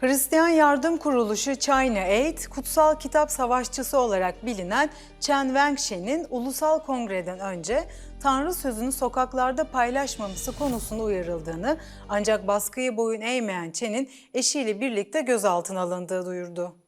Hristiyan Yardım Kuruluşu China Aid, kutsal kitap savaşçısı olarak bilinen Chen Wengshen'in ulusal kongreden önce Tanrı sözünü sokaklarda paylaşmaması konusunda uyarıldığını ancak baskıyı boyun eğmeyen Chen'in eşiyle birlikte gözaltına alındığı duyurdu.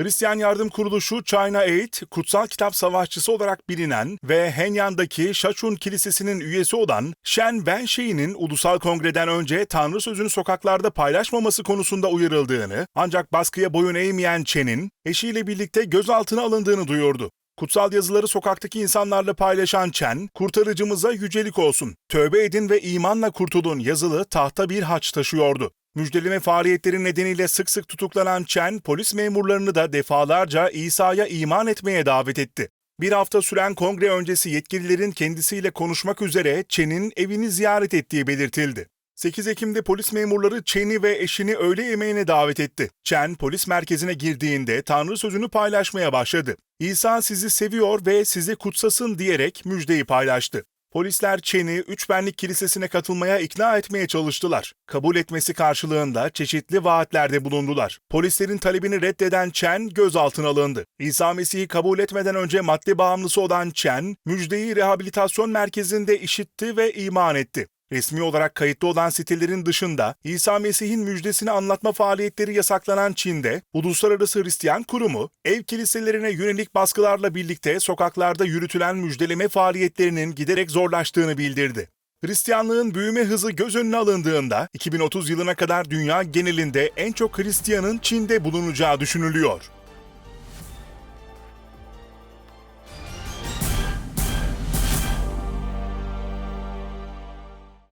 Hristiyan Yardım Kuruluşu China Aid, kutsal kitap savaşçısı olarak bilinen ve Henyan'daki Şaçun Kilisesi'nin üyesi olan Shen Wenshei'nin ulusal kongreden önce Tanrı sözünü sokaklarda paylaşmaması konusunda uyarıldığını, ancak baskıya boyun eğmeyen Chen'in eşiyle birlikte gözaltına alındığını duyurdu. Kutsal yazıları sokaktaki insanlarla paylaşan Chen, kurtarıcımıza yücelik olsun, tövbe edin ve imanla kurtulun yazılı tahta bir haç taşıyordu. Müjdeleme faaliyetleri nedeniyle sık sık tutuklanan Chen, polis memurlarını da defalarca İsa'ya iman etmeye davet etti. Bir hafta süren kongre öncesi yetkililerin kendisiyle konuşmak üzere Chen'in evini ziyaret ettiği belirtildi. 8 Ekim'de polis memurları Chen'i ve eşini öğle yemeğine davet etti. Chen polis merkezine girdiğinde Tanrı sözünü paylaşmaya başladı. İsa sizi seviyor ve sizi kutsasın diyerek müjdeyi paylaştı. Polisler Chen'i Üç Benlik Kilisesi'ne katılmaya ikna etmeye çalıştılar. Kabul etmesi karşılığında çeşitli vaatlerde bulundular. Polislerin talebini reddeden Chen gözaltına alındı. İsa Mesih'i kabul etmeden önce madde bağımlısı olan Chen, müjdeyi rehabilitasyon merkezinde işitti ve iman etti. Resmi olarak kayıtlı olan sitelerin dışında İsa Mesih'in müjdesini anlatma faaliyetleri yasaklanan Çin'de Uluslararası Hristiyan Kurumu ev kiliselerine yönelik baskılarla birlikte sokaklarda yürütülen müjdeleme faaliyetlerinin giderek zorlaştığını bildirdi. Hristiyanlığın büyüme hızı göz önüne alındığında 2030 yılına kadar dünya genelinde en çok Hristiyanın Çin'de bulunacağı düşünülüyor.